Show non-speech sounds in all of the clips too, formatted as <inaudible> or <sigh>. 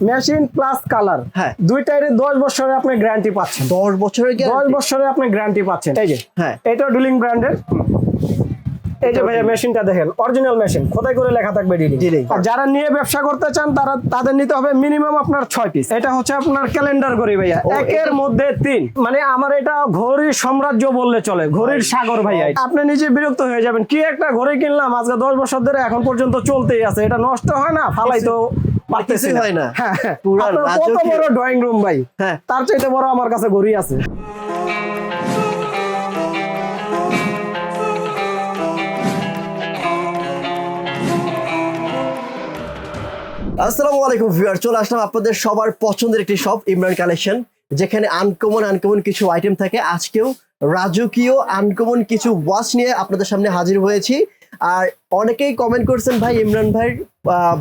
Machine plus colour হ্যাঁ। দুইটারই দশ বছরে আপনি গ্যারান্টি পাচ্ছেন। দশ বছরের দশ গ্যারান্টি বছরে আপনি গ্যারান্টি পাচ্ছেন। এই যে হ্যাঁ। এটা ডুলিং ব্র্যান্ডের এই যে ভাইয়া মেশিনটা দেখেন অরিজিনাল মেশিন খোদাই করে লেখা থাকবে ডিলিং। আর যারা নিয়ে ব্যবসা করতে চান তারা তাদের নিতে হবে মিনিমাম আপনার ছয় পিস এটা হচ্ছে আপনার ক্যালেন্ডার ঘড়ি ভাইয়া। একের মধ্যে তিন। মানে আমার এটা ঘড়ির সাম্রাজ্য বললে চলে। ঘড়ির সাগর ভাইয়া। আপনি নিজে বিরক্ত হয়ে যাবেন। কি একটা ঘড়ি কিনলাম আজকে দশ বছর ধরে এখন পর্যন্ত চলতেই আছে। এটা নষ্ট হয় না ফালাই তো পারতেছি হয় না। হ্যাঁ হ্যাঁ। পুরা কত বড় ড্রয়িং রুম ভাই হ্যাঁ। তার চাইতে বড় আমার কাছে ঘড়ি আছে আসসালামু আলাইকুম ভিউয়ার চলে আসলাম আপনাদের সবার পছন্দের একটি শপ ইমরান কালেকশন যেখানে আনকমন আনকমন কিছু আইটেম থাকে আজকেও রাজকীয় আনকমন কিছু ওয়াচ নিয়ে আপনাদের সামনে হাজির হয়েছি আর অনেকেই কমেন্ট করছেন ভাই ইমরান ভাই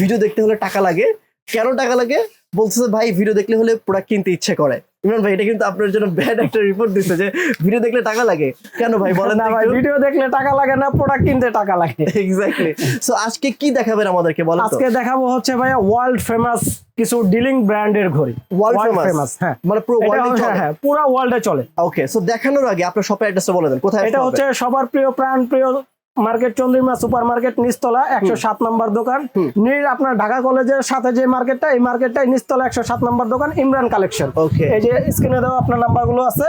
ভিডিও দেখতে হলে টাকা লাগে। কেন টাকা লাগে? বলছে ভাই ভিডিও দেখলে হলে প্রোডাক্ট কিনতে ইচ্ছে করে। ইমরান ভাই এটা কিন্তু আপনার জন্য ব্যাড একটা রিপোর্ট দিচ্ছে যে ভিডিও দেখলে টাকা লাগে? কেন ভাই বলেন না ভাই ভিডিও দেখলে টাকা লাগে না প্রোডাক্ট কিনতে টাকা লাগে। এক্স্যাক্টলি সো আজকে কি দেখাবেন আমাদেরকে বলেন আজকে দেখাবো হচ্ছে ভাইয়া ওয়ার্ল্ড ফেমাস কিছু ডিলিং ব্র্যান্ডের ঘড়ি। Famous? famous, হ্যাঁ। মানে পুরো ওয়ার্ল্ডে চলে? হ্যাঁ পুরো ওয়ার্ল্ডে চলে। ওকে সো দেখানোর আগে আপনার শপের অ্যাড্রেসটা বলে দেন কোথায় এটা হচ্ছে সবার প্রিয় প্রাণ প্রিয় মার্কেট চন্দ্রিমা সুপার মার্কেট নিচতলা একশো সাত নম্বর দোকান। নির আপনার ঢাকা কলেজের সাথে যে মার্কেটটা এই মার্কেটটাই নিচতলা একশো সাত নম্বর দোকান ইমরান কালেকশন। এই যে স্ক্রিনে দেওয়া আপনার নাম্বারগুলো আছে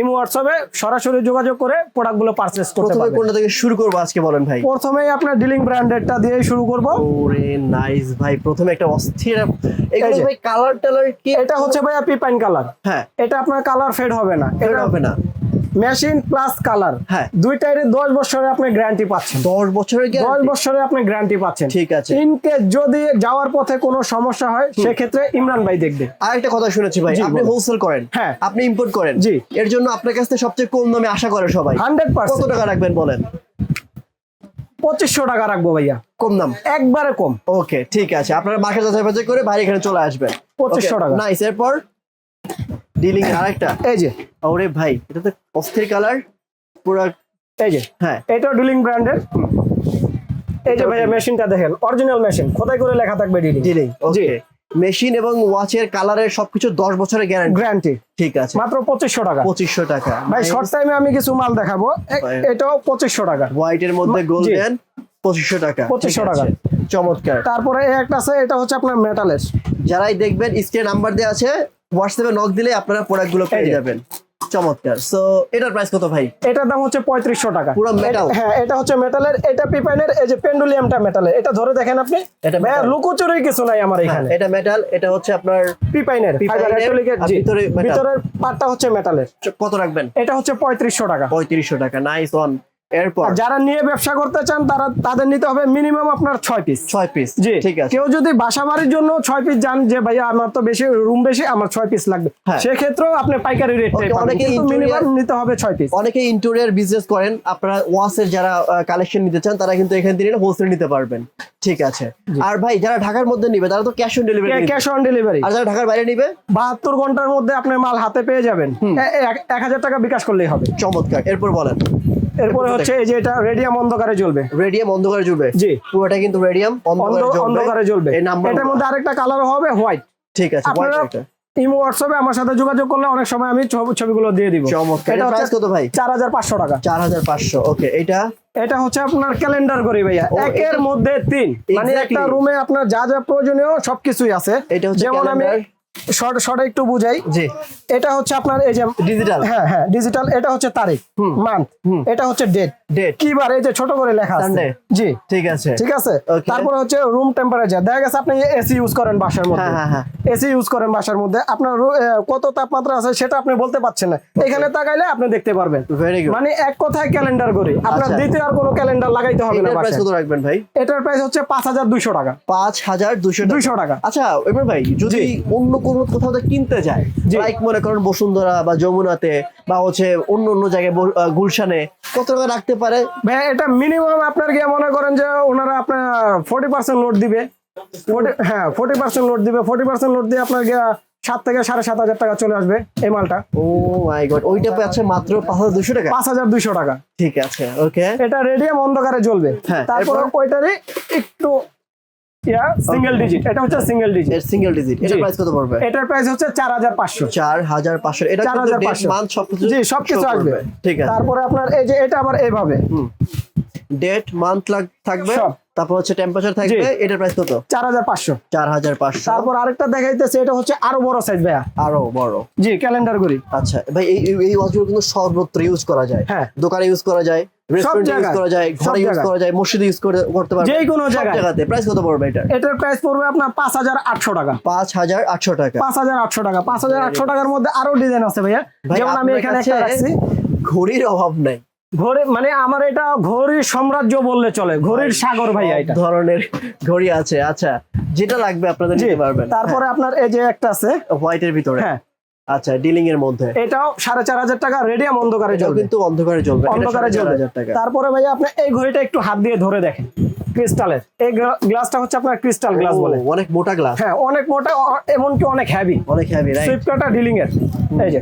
ইমো হোয়াটসঅ্যাপে সরাসরি যোগাযোগ করে প্রোডাক্টগুলো পারচেস করতে প্রথমে পারবেন। কোনটা থেকে শুরু করব আজকে বলেন ভাই? প্রথমেই আপনার ডিলিং ব্র্যান্ডেরটা দিয়েই শুরু করব। ওরে নাইস ভাই প্রথমে একটা অস্থির এগুলো ভাই কালার টালার কি? এটা হচ্ছে ভাই পিপাইন কালার হ্যাঁ। এটা আপনার কালার ফেড হবে না। এটা হবে না। Machine plus colour. হ্যাঁ। দুইটারই দশ বছরে আপনি গ্যারান্টি পাচ্ছেন। দশ বছরের দশ গ্যারান্টি বছরে আপনি গ্যারান্টি পাচ্ছেন। ঠিক আছে। ইনকে যদি যাওয়ার পথে কোনো সমস্যা হয় সেক্ষেত্রে ইমরান ভাই দেখবে। আর একটা কথা শুনেছি ভাই আপনি। হোলসেল করেন। হ্যাঁ। আপনি ইম্পোর্ট করেন। জি। এর জন্য আপনার কাছ থেকে সবচেয়ে কম দামে আশা করে সবাই। হান্ড্রেড কত টাকা রাখবেন বলেন? পঁচিশশো টাকা রাখব ভাইয়া। কম দাম? একবারে কম। ওকে ঠিক আছে। আপনারা মার্কেট যাচাই বাছাই করে ভাই এখানে চলে আসবেন। 2500 টাকা। নাইস এরপর? ডিলিং আরেকটা। এই যে। ওরে ভাই এটা তো অস্থির কালার পুরো এই যে। হ্যাঁ। এটা ডিলিং ব্র্যান্ডের। এই যে ভাইয়া মেশিনটা দেখেন অরিজিনাল মেশিন খোদাই করে লেখা থাকবে ডিলিং? ডিলিং ওকে মেশিন এবং ওয়াচের কালারের সবকিছু দশ বছরের গ্যারান্টি গ্যারান্টি ঠিক আছে। মাত্র পঁচিশশো টাকা। পঁচিশশো টাকা। ভাই শর্ট টাইমে আমি কিছু মাল দেখাবো। এটাও পঁচিশশো টাকা। হোয়াইটের মধ্যে জি। গোল্ডেন পঁচিশশো টাকা। 2500 ঠিক আছে। চমৎকার। তারপরে একটা আছে এটা হচ্ছে আপনার মেটালের যারাই দেখবেন স্ক্রিন নাম্বার দেওয়া আছে হোয়াটসঅ্যাপে নক দিলে আপনারা প্রোডাক্টগুলো পেয়ে যাবেন। চমৎকার। সো এটার প্রাইস কত ভাই? এটার দাম হচ্ছে পঁয়ত্রিশশো টাকা। পুরো? এটা- হ্যাঁ এটা হচ্ছে মেটালের এটা পিপাইনের এই যে পেন্ডুলিয়ামটা মেটালের এটা ধরে দেখেন আপনি। এটা? লুকোচুরি কিছু নাই আমার হ্যাঁ, এখানে। এটা মেটাল এটা হচ্ছে আপনার পিপাইনের ভিতরে ভিতরের পার্টটা হচ্ছে মেটালের কত রাখবেন? এটা হচ্ছে পঁয়ত্রিশশো টাকা। পঁয়ত্রিশশো টাকা নাইস ওয়ান এরপর? যারা নিয়ে ব্যবসা করতে চান তারা তাদের নিতে হবে মিনিমাম আপনার ছয় পিস ছয় পিস জি। ঠিক আছে। কেউ যদি বাসা বাড়ির জন্য ছয় পিস যান যে ভাইয়া আমার তো বেশি রুম বেশি আমার ছয় পিস লাগবে। হ্যাঁ। সেক্ষেত্রেও আপনি পাইকারি রেট অনেকে মিনিমাম নিতে হবে ছয় পিস অনেকে ইন্টেরিয়ার বিজনেস করেন আপনারা ওয়াসের যারা কালেকশন নিতে চান তারা কিন্তু এখান থেকে হোলসেল নিতে পারবেন। ঠিক আছে। আর ভাই যারা ঢাকার মধ্যে নিবে তারা তো cash on delivery cash on delivery আর যারা ঢাকার বাইরে নিবে? বাহাত্তর ঘণ্টার মধ্যে আপনার মাল হাতে পেয়ে যাবেন। এক হাজার টাকা বিকাশ করলেই হবে। চমৎকার। এরপর বলেন। এরপরে হচ্ছে এই যে এটা রেডিয়াম অন্ধকারে জ্বলবে। রেডিয়াম অন্ধকারে জ্বলবে? জি। পুরোটা কিন্তু রেডিয়াম অন্ধকারে অন্ধ- জ্বলবে। এটার মধ্যে আরেকটা কালার হবে হোয়াইট ঠিক আছে একটা। ইমো হোয়াটসঅ্যাপে আমার সাথে যোগাযোগ করলে অনেক সময় আমি ছবি- ছবিগুলো দিয়ে দিব। চমৎকার। এটা প্রাইস কত ভাই? চার হাজার পাঁচশো টাকা। চার হাজার পাঁচশো ওকে এটা? এটা হচ্ছে আপনার ক্যালেন্ডার করি ভাইয়া। একের মধ্যে তিন। মানে একটা রুমে আপনার যা যা প্রয়োজনীয় সবকিছুই আছে। এটা হচ্ছে যেমন আমি। শর্ট শর্ট একটু বুঝাই। জি। এটা হচ্ছে আপনার এই যে ডিজিটাল হ্যাঁ হ্যাঁ ডিজিটাল এটা হচ্ছে তারিখ মান্থ এটা হচ্ছে ডেট ডেট এই যে ছোট করে লেখা আছে। জি। ঠিক আছে। ঠিক আছে. তারপরে হচ্ছে রুম টেম্পারেচার দেখা গেছে আপনি এসি ইউজ করেন বাসার মধ্যে। হ্যাঁ, হ্যাঁ, এসি ইউজ করেন বাসার মধ্যে। আপনার কত তাপমাত্রা আছে সেটা আপনি বলতে পারছেন না। এখানে তাকাইলে আপনি দেখতে পারবেন। ভেরি গুড মানে এক কথায় ক্যালেন্ডার করি। আপনার আচ্ছা। দ্বিতীয় আর কোনো ক্যালেন্ডার লাগাইতে হবে না প্রাইস কত রাখবেন ভাই? এটার প্রাইস হচ্ছে পাঁচ হাজার দুইশো টাকা। পাঁচ হাজার দুশো দুইশো টাকা। আচ্ছা এবার ভাই যদি অন্য কোনো কোথাও কিনতে যায়। লাইক মনে করেন বসুন্ধরা বা যমুনাতে বা হচ্ছে অন্য অন্য জায়গায় গুলশানে কত টাকা রাখতে পারে? ভাই এটা মিনিমাম আপনার গিয়ে মনে করেন যে ওনারা আপনার ফোর্টি পার্সেন্ট লোড দিবে। হ্যাঁ ফোর্টি পার্সেন্ট লোড দিবে। ফোর্টি পার্সেন্ট লোড দিয়ে আপনার গিয়ে সাত থেকে সাড়ে সাত হাজার টাকা চলে আসবে এই মালটা। ও মাই গড ওইটা পাচ্ছে মাত্র পাঁচ হাজার দুশো টাকা? পাঁচ হাজার দুইশো টাকা। ঠিক আছে ওকে এটা রেডিয়াম অন্ধকারে জ্বলবে। হ্যাঁ, তারপরে? ওইটারই একটু ইয়া সিঙ্গেল ডিজিট এটা হচ্ছে সিঙ্গেল ডিজিট সিঙ্গেল ডিজিট এটা প্রাইস কত পড়বে? এটার প্রাইস হচ্ছে চার হাজার পাঁচশো। চার হাজার পাঁচশো এটা চার কিন্তু ডেট মান্থ সবকিছু জি সবকিছু আসবে। ঠিক আছে। তারপরে আপনার এই যে এটা আবার এইভাবে ডেট মান্থ থাকবে। তারপর হচ্ছে টেম্পারেচার থাকবে এটার প্রাইস কত? চার হাজার পাঁচশো। চার হাজার পাঁচশো। তারপর আরেকটা দেখাইতেছে এটা হচ্ছে আরও বড় সাইজ ভাইয়া। আরও বড়। জি ক্যালেন্ডার ঘড়ি আচ্ছা ভাই এই এই- এই ওয়াচগুলো কিন্তু সর্বত্র ইউজ করা যায়। হ্যাঁ। দোকানে ইউজ করা যায়। এটার? প্রাইস পড়বে আপনার পাঁচ হাজার আটশো টাকা। পাঁচ হাজার আটশো টাকা। পাঁচ হাজার আটশো টাকা। পাঁচ হাজার আটশো টাকার মধ্যে আরও ডিজাইন আছে ভাইয়া। যেমন আমি এখানে ঘড়ির অভাব নাই। ঘড়ি মানে আমার এটা ঘড়ির সাম্রাজ্য বললে চলে। ঘড়ির সাগর ভাইয়া এটা। ধরনের ঘড়ি আছে। আচ্ছা যেটা লাগবে আপনাদের নিতে পারবেন। তারপরে আপনার এই যে একটা আছে। হোয়াইটের ভিতরে। হ্যাঁ। আচ্ছা ডিলিং এর মধ্যে। এটাও সাড়ে চার হাজার টাকা রেডিয়াম অন্ধকারে জ্বলবে। কিন্তু অন্ধকারে জ্বলবে অন্ধকারে জ্বলবে। টাকা। তারপরে ভাইয়া আপনি এই ঘড়িটা একটু হাত দিয়ে ধরে দেখেন ক্রিস্টালের। এই গ্লাসটা হচ্ছে আপনার ক্রিস্টাল গ্লাস বলে। অনেক মোটা গ্লাস। হ্যাঁ অনেক মোটা এমনকি অনেক হ্যাভি অনেক হেভি রাইট সুইফটটা ডিলিং এর। এই যে।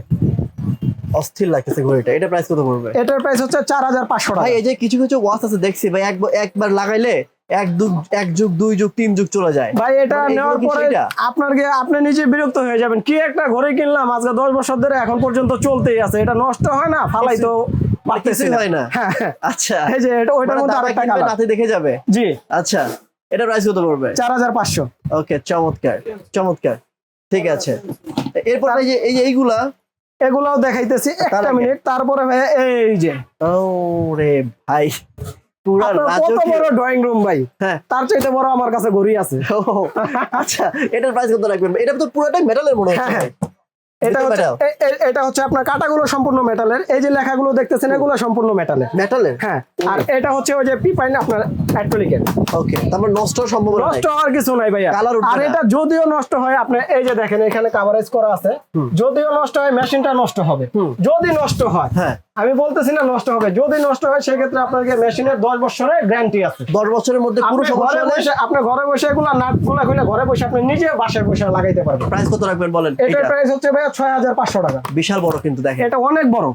অস্থির লাগতেছে ঘড়িটা। এটা প্রাইস কত পড়বে? এটার প্রাইস হচ্ছে চার হাজার পাঁচশো টাকা। এই যে কিছু কিছু ওয়াচ আছে দেখছি ভাই একবার একবার লাগাইলে এক যুগ এক যুগ দুই যুগ তিন যুগ চলে যায়। ভাই এটা নেওয়ার পরে আপনার গিয়ে আপনি নিজে বিরক্ত হয়ে যাবেন। কি একটা ঘড়ি কিনলাম আজকে দশ বছর ধরে এখন পর্যন্ত চলতেই আছে। এটা নষ্ট হয় না? ফালাই তো পারতেছি হয় না। হ্যাঁ হ্যাঁ। আচ্ছা। এই যে এটা ওইটার মানে মধ্যে আরেকটা কালার নাতি দেখে যাবে? জি। আচ্ছা এটা প্রাইস কত পড়বে? চার হাজার পাঁচশো। ওকে চমৎকার চমৎকার। ঠিক আছে। এরপর এই যে এই এইগুলা? এগুলাও দেখাইতেছি একটা মিনিট। তারপরে ভাই এই যে। ও রে ভাই। পুরা কত বড় ড্রয়িং রুম ভাই? হ্যাঁ। তার চাইতে বড় আমার কাছে ঘড়ি আছে। আচ্ছা এটার প্রাইস কত রাখবেন? এটা তো পুরোটাই মেটালের মনে হচ্ছে। হ্যাঁ, এটা হচ্ছে এটা হচ্ছে আপনার কাটাগুলো সম্পূর্ণ মেটালের এই যে লেখাগুলো দেখতেছেন এগুলো সম্পূর্ণ মেটালের মেটালের হ্যাঁ আর এটা হচ্ছে ওই যে পিপাইন আপনার অ্যাক্রিলিকের ওকে তারপর নষ্ট হওয়ার সম্ভাবনা নষ্ট হওয়ার কিছু নাই ভাইয়া। আর এটা যদিও নষ্ট হয় আপনি এই যে দেখেন এখানে কাভারেজ করা আছে। যদিও নষ্ট হয় মেশিনটা নষ্ট হবে। যদি নষ্ট হয় হ্যাঁ। আমি বলতেছি না নষ্ট হবে। যদি নষ্ট হয় সেক্ষেত্রে আপনাকে মেশিনের দশ বছরের গ্যারান্টি আছে। দশ বছরের মধ্যে পুরো ঘরে বসে আপনি ঘরে বসে এগুলো নাটগুলা খুলে ঘরে বসে আপনি নিজে বাসায় বসে লাগাইতে পারবেন। প্রাইস কত রাখবেন বলেন? এটার এটা প্রাইস হচ্ছে ভাইয়া ছয় হাজার পাঁচশো টাকা। বিশাল বড় কিন্তু দেখেন। এটা অনেক বড়।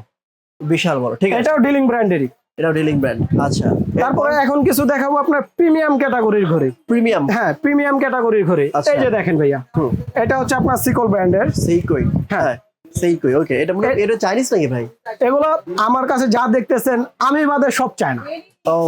বিশাল বড় ঠিক আছে। এটাও ডিলিং ব্র্যান্ডেরই এটাও ডিলিং ব্র্যান্ড আচ্ছা তারপরে এখন কিছু দেখাবো আপনার প্রিমিয়াম ক্যাটাগরির ঘড়ি প্রিমিয়াম হ্যাঁ প্রিমিয়াম ক্যাটাগরির ঘড়ি আচ্ছা। এই যে দেখেন ভাইয়া এটা হচ্ছে আপনার সিকল ব্র্যান্ডের সেই কই হ্যাঁ। হ্যাঁ সেই কই ওকে এটা মনে এটা চাইনিজ নাকি ভাই? এগুলো আমার কাছে যা দেখতেছেন আমি বাদে সব চায় না ও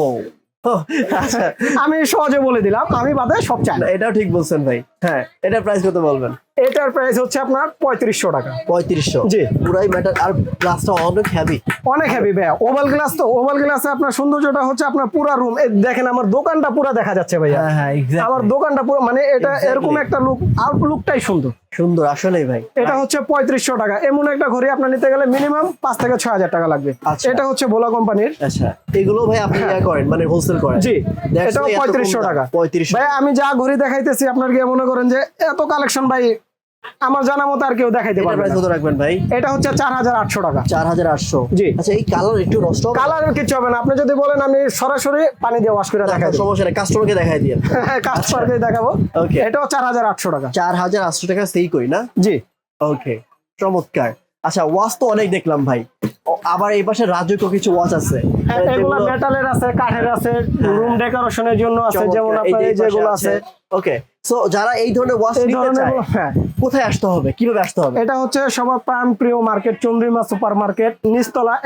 আচ্ছা। আমি সহজে বলে দিলাম আমি বাদে সব চায় না, না এটাও ঠিক বলছেন ভাই। হ্যাঁ এটার প্রাইস কত বলবেন? এটার প্রাইস হচ্ছে আপনার পঁয়ত্রিশশো টাকা। পঁয়ত্রিশশো? জি। পুরাই ম্যাটার আর গ্লাসটা অনেক হ্যাভি অনেক হেভি ভাইয়া। ওভাল গ্লাস তো ওভাল গ্লাসে আপনার সৌন্দর্যটা হচ্ছে আপনার পুরা রুম দেখেন আমার দোকানটা পুরো দেখা যাচ্ছে ভাইয়া। হ্যাঁ হ্যাঁ আমার দোকানটা পুরো মানে এটা এরকম একটা লুক আউট লুকটাই সুন্দর। সুন্দর আসলেই ভাই। এটা হচ্ছে পঁয়ত্রিশশো টাকা। এমন একটা ঘড়ি আপনার নিতে গেলে মিনিমাম পাঁচ থেকে ছয় হাজার টাকা লাগবে। আচ্ছা। এটা হচ্ছে ভোলা কোম্পানির। আচ্ছা এগুলো ভাই আপনি করেন মানে হোলসেল করেন। জি এটাও পঁয়ত্রিশশো টাকা। 3500 ভাই আমি যা ঘড়ি দেখাইতেছি আপনার গিয়ে মনে করেন যে এত কালেকশন ভাই আমার জানা মতো আর কেউ দেখাইতে পারবে প্রাইস কত রাখবেন ভাই? এটা হচ্ছে চার হাজার আটশো টাকা। চার হাজার আটশো। জি। আচ্ছা এই কালার একটু নষ্ট হবে? কালারের কিছু হবে না। আপনি যদি বলেন আমি সরাসরি পানি দিয়ে ওয়াশ করে দেখাই দেখার সমস্যা নেই কাস্টমারকে দেখাই দিয়ে। <laughs> কাস্টমারকে দেখাবো। Okay. এটাও চার হাজার আটশো টাকা। চার হাজার আটশো টাকা সেই কই না? জি। ওকে চমৎকার। আচ্ছা ওয়াচ তো অনেক দেখলাম ভাই। আবার এই পাশে রাজকীয় কিছু ওয়াচ আছে। হ্যাঁ, এগুলো মেটালের আছে কাঠের আছে হ্যাঁ। রুম ডেকোরেশনের জন্য আছে যেমন আপনার এই যেগুলো আছে। ওকে সো যারা এই ধরনের ওয়াচ নিতে চায় হ্যাঁ। কোথায় আসতে হবে? কীভাবে আসতে হবে? এটা হচ্ছে সবার প্রাণ প্রিয় মার্কেট চন্দ্রিমা সুপার মার্কেট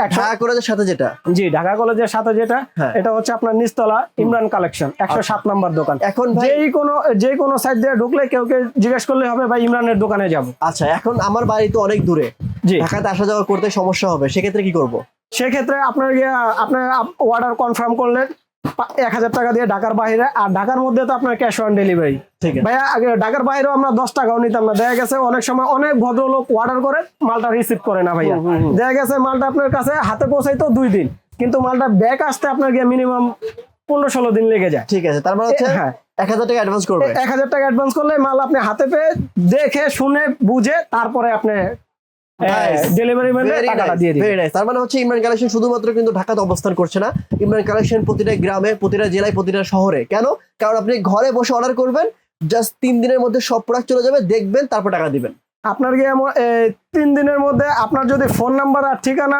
একশো ঢাকা কলেজের সাথে যেটা? জি ঢাকা কলেজের সাথে যেটা হ্যাঁ। এটা হচ্ছে আপনার নিচতলা ইমরান কালেকশন একশো সাত নাম্বার দোকান। এখন যেই কোনো যে কোনো সাইড দিয়ে ঢুকলে কেউ কে জিজ্ঞেস করলে হবে ভাই ইমরানের দোকানে যাব। আচ্ছা এখন আমার বাড়ি তো অনেক দূরে। ঢাকাতে আসা যাওয়া করতে সমস্যা হবে সেক্ষেত্রে কি করব? সেক্ষেত্রে আপনার গিয়ে আপনার অর্ডার কনফার্ম করলেন এক হাজার টাকা দিয়ে ঢাকার বাইরে আর ঢাকার মধ্যে তো আপনার ক্যাশ অন ডেলিভারি ঠিক আছে ভাইয়া আগে ঢাকার বাইরেও আমরা দশ টাকাও নিতাম না দেখা গেছে অনেক সময় অনেক ভদ্রলোক অর্ডার করে মালটা রিসিভ করে না ভাইয়া। দেখা গেছে মালটা আপনার কাছে হাতে পৌঁছাইতো দুই দিন কিন্তু মালটা ব্যাক আসতে আপনার গিয়ে মিনিমাম পনেরো ষোলো দিন লেগে যায় ঠিক আছে তার মানে হচ্ছে হ্যাঁ। এক হাজার টাকা অ্যাডভান্স করবে এক হাজার টাকা অ্যাডভান্স করলে মাল আপনি হাতে পেয়ে দেখে শুনে বুঝে তারপরে আপনি. ডেলিভারি টাকাটা দিয়ে দিবেন very nice. তার মানে হচ্ছে ইমরান কালেকশন শুধুমাত্র কিন্তু ঢাকাতে অবস্থান করছে না। ইমরান কালেকশন প্রতিটা গ্রামে প্রতিটা জেলায় প্রতিটা শহরে। কেন? কারণ আপনি ঘরে বসে অর্ডার করবেন জাস্ট তিন দিনের মধ্যে সব প্রোডাক্ট চলে যাবে দেখবেন তারপর টাকা দিবেন। আপনার কি তিন দিনের মধ্যে আপনার যদি ফোন নাম্বার আর ঠিকানা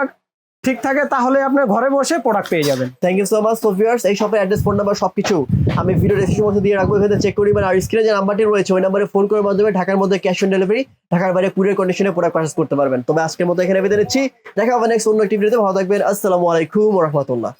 ঠিক থাকে, তাহলে আপনি ঘরে বসে প্রোডাক্ট পেয়ে যাবেন। Thank you so much so viewers এই শপের অ্যাড্রেস ফোন নাম্বার সবকিছু আমি ভিডিও ডেসক্রিপশন মধ্যে দিয়ে রাখব। এখানে চেক করি আর স্ক্রিনে যে নাম্বারটি রয়েছে, ওই নাম্বারে ফোন করার মাধ্যমে ঢাকার মধ্যে ক্যাশ অন ডেলিভারি ঢাকার বাইরে কুরিয়ার কন্ডিশনে প্রোডাক্ট পারচেস করতে পারবেন। তবে আজকের মতো এখানে বেঁধে নিচ্ছি। দেখা হবে নেক্সট অন্য একটি ভিডিওতে ভালো থাকবেন। আসসালামু আলাইকুম রহমতুল্লাহ।